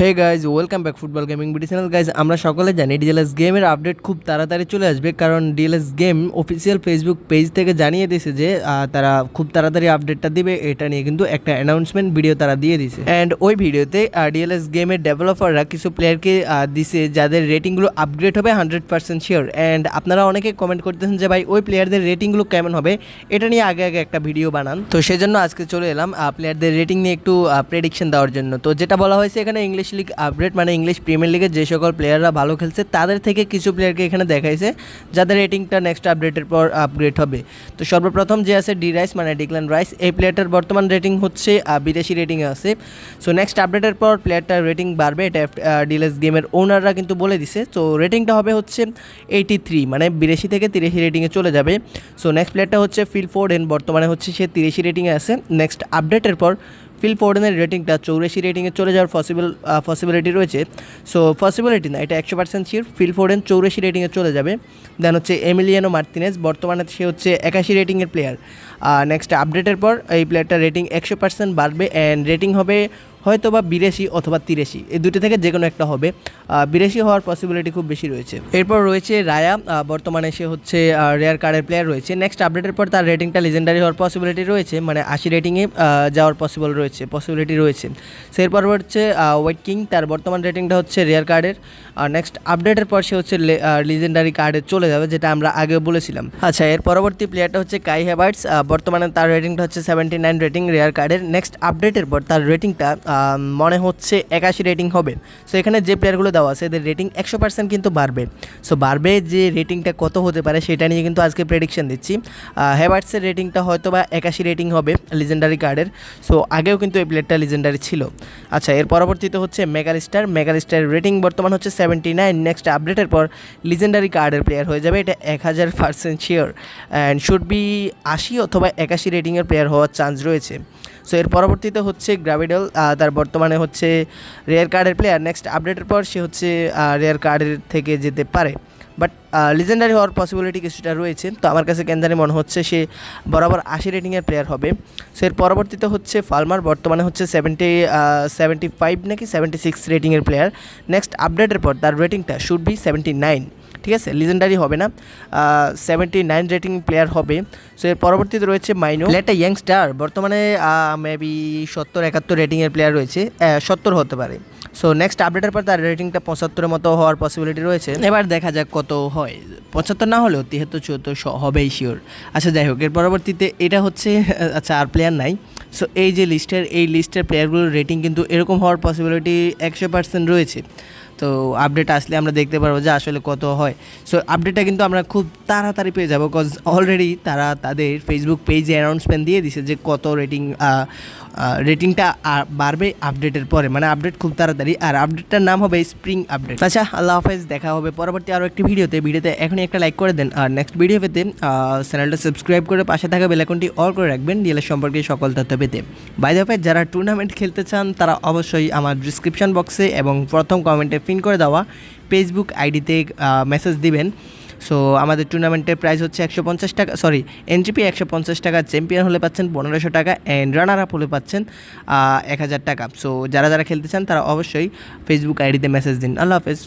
Hey guys welcome back football gaming BD channel guys আমরা সকলে জানি ডিএলএস গেমের আপডেট খুব তাড়াতাড়ি চলে আসবে, কারণ DLS game official Facebook page থেকে জানিয়ে দিয়েছে যে তারা খুব তাড়াতাড়ি আপডেটটা দিবে। এটা নিয়ে কিন্তু একটা অ্যানাউন্সমেন্ট ভিডিও তারা দিয়ে দিছে অ্যান্ড ওই ভিডিওতে ডিএলএস গেমের ডেভেলপাররা কিছু প্লেয়ারকে দিছে, যাদের রেটিংগুলো আপগ্রেড হবে হান্ড্রেড পার্সেন্ট শিওর অ্যান্ড আপনারা অনেকে কমেন্ট করতেছেন যে, ভাই, ওই প্লেয়ারদের রেটিংগুলো কেমন হবে? এটা নিয়ে আগে আগে একটা ভিডিও বানান। তো সেজন্য আজকে চলে এলাম প্লেয়ারদের রেটিং নিয়ে একটু প্রেডিকশন দেওয়ার জন্য। তো যেটা বলা হয়েছে এখানে ইংলিশ লিগ আপডেট মানে ইংলিশ প্রিমিয়ার লিগের যে সকল প্লেয়াররা ভালো খেলছে, তাদের থেকে কিছু প্লেয়ারকে এখানে দেখাইছে, যাদের রেটিংটা নেক্সট আপডেটের পর আপগ্রেড হবে। তো সর্বপ্রথম যে আছে ডি রাইস মানে ডিক্লান রাইস এই প্লেয়ারটার বর্তমান রেটিং হচ্ছে বিদেশি রেটিংয়ে আছে। সো নেক্সট আপডেটের পর প্লেয়ারটার রেটিং বাড়বে, এটা ডিএলএস গেমের ওনাররা কিন্তু বলে দিছে। তো রেটিংটা হবে হচ্ছে এইটি থ্রি মানে বিরাশি থেকে তিরাশি রেটিংয়ে চলে যাবে। সো নেক্সট প্লেয়ারটা হচ্ছে ফিল ফোর্ডেন বর্তমানে হচ্ছে সে তিরাশি রেটিংয়ে আছে। নেক্সট আপডেটের পর ফিল ফোর্ডেনের রেটিংটা, চৌরাশি রেটিংয়ে চলে যাওয়ার পসিবল পসিবিলিটি রয়েছে। সো পসিবিলিটি না, এটা একশো পার্সেন্ট শিওর ফিল ফোর্ডেন চৌরাশি রেটিংয়ে চলে যাবে। দেন হচ্ছে এমিলিয়ানো মার্তিনেস বর্তমানে সে হচ্ছে একাশি রেটিংয়ের প্লেয়ার নেক্সট আপডেটের পর, এই প্লেয়ারটার রেটিং একশো পার্সেন্ট বাড়বে অ্যান্ড রেটিং হবে হয়তো বা বিরাশি অথবা তিরাশি, এই দুটো থেকে যে কোনো একটা হবে। বিরাশি হওয়ার পসিবিলিটি খুব বেশি রয়েছে। এরপর রয়েছে রায়া বর্তমানে সে হচ্ছে রেয়ার কার্ডের প্লেয়ার রয়েছে। নেক্সট আপডেটের পর তার রেটিংটা লিজেন্ডারি হওয়ার পসিবিলিটি রয়েছে মানে আশি রেটিংয়ে যাওয়ার পসিবল রয়েছে পসিবিলিটি রয়েছে। সো এরপর হচ্ছে ওয়েট কিং তার বর্তমান রেটিংটা হচ্ছে রেয়ার কার্ডের আর নেক্সট আপডেটের পর সে হচ্ছে লিজেন্ডারি কার্ডে চলে যাবে, যেটা আমরা আগেও বলেছিলাম। আচ্ছা এর পরবর্তী প্লেয়ারটা হচ্ছে কাই হ্যাভার্টস বর্তমানে তার রেটিংটা হচ্ছে সেভেন্টি নাইন রেটিং রেয়ার কার্ডের নেক্সট আপডেটের পর তার রেটিংটা মনে হচ্ছে একাশি রেটিং হবে। সো এখানে যে প্লেয়ারগুলো দেওয়া আছে, এদের রেটিং একশো পার্সেন্ট কিন্তু বাড়বে। সো বাড়বে যে রেটিংটা কত হতে পারে, সেটা নিয়ে কিন্তু আজকে প্রেডিকশন দিচ্ছি। হ্যাভার্টসের রেটিংটা হয়তো বা একাশি রেটিং হবে লিজেন্ডারি কার্ডের সো আগেও কিন্তু এই প্লেয়ারটা লিজেন্ডারি ছিল। আচ্ছা এর পরবর্তীতে হচ্ছে মেগাস্টার মেগাস্টারের রেটিং বর্তমান হচ্ছে সেভেন্টি নাইন নেক্সট আপডেটের পর লিজেন্ডারি কার্ডের প্লেয়ার হয়ে যাবে। এটা এক হাজার percent sure and should be আশি অথবা একাশি রেটিংয়ের প্লেয়ার হওয়ার চান্স রয়েছে। সো এর পরবর্তীতে হচ্ছে গ্রাভিডল তার বর্তমানে হচ্ছে রেয়ার কার্ডের প্লেয়ার নেক্সট আপডেটের পর সে হচ্ছে রেয়ার কার্ডের থেকে যেতে পারে। বাট লিজেন্ডারি হওয়ার পসিবিলিটি কিছুটা রয়েছে। তো আমার কাছে কেন জানি মনে হচ্ছে সে বরাবর আশি রেটিংয়ের প্লেয়ার হবে। সো এর পরবর্তীতে হচ্ছে ফার্মার বর্তমানে হচ্ছে সেভেন্টি সেভেন্টি ফাইভ নাকি সেভেন্টি সিক্স রেটিংয়ের প্লেয়ার নেক্সট আপডেটের পর তার রেটিংটা শুড বি সেভেন্টি নাইন ঠিক আছে? লিজেন্ডারি হবে না। সেভেন্টি নাইন রেটিং প্লেয়ার হবে। সো এর পরবর্তীতে রয়েছে মাইনো। একটা ইয়াংস্টার বর্তমানে মেবি সত্তর একাত্তর রেটিংয়ের প্লেয়ার রয়েছে। সত্তর হতে পারে। সো নেক্সট আপডেটের পর তার রেটিংটা পঁচাত্তরের মতো হওয়ার পসিবিলিটি রয়েছে। এবার দেখা যাক কত হয়। পঁচাত্তর না হলেও তিহাত্তর চুয়াত্তর হবেই শিওর আচ্ছা যাই হোক এর পরবর্তীতে এটা হচ্ছে আচ্ছা আর প্লেয়ার নাই। সো এই যে লিস্টের এই লিস্টের প্লেয়ারগুলোর রেটিং কিন্তু এরকম হওয়ার পসিবিলিটি একশো পার্সেন্ট রয়েছে। তো আপডেট আসলে আমরা দেখতে পারব যে আসলে কত হয়। সো আপডেটটা কিন্তু আমরা খুব তাড়াতাড়ি পেয়ে যাব কজ অলরেডি তারা তাদের ফেসবুক পেজে অ্যানাউন্সমেন্ট দিয়ে দিছে যে কত রেটিং রেটিংটা বাড়বে আপডেটের পরে। মানে আপডেট খুব তাড়াতাড়ি। আর আপডেটটার নাম হবে স্প্রিং আপডেট আচ্ছা আল্লাহ হাফেজ, দেখা হবে পরবর্তী আরও একটি ভিডিওতে। ভিডিওতে এখনই একটা লাইক করে দেন। আর নেক্সট ভিডিও পেতে চ্যানেলটা সাবস্ক্রাইব করে পাশে থাকা বেলাকনটি অল করে রাখবেন। ডিএলের সম্পর্কে সকল তথ্য পেতে। বাই দ্য ওয়ে যারা টুর্নামেন্ট খেলতে চান, তারা অবশ্যই আমার ডিসক্রিপশন বক্সে এবং প্রথম কমেন্টে পিন করে দেওয়া ফেসবুক আইডিতে মেসেজ দিবেন। সো আমাদের টুর্নামেন্টের প্রাইস হচ্ছে একশো পঞ্চাশ টাকা সরি এনজিপি একশো পঞ্চাশ টাকা চ্যাম্পিয়ন হলে পাচ্ছেন পনেরোশো টাকা অ্যান্ড রানার আপ হলে পাচ্ছেন এক হাজার টাকা। সো যারা যারা খেলতে চান তারা অবশ্যই ফেসবুক আইডিতে মেসেজ দিন। আল্লাহ হাফেজ।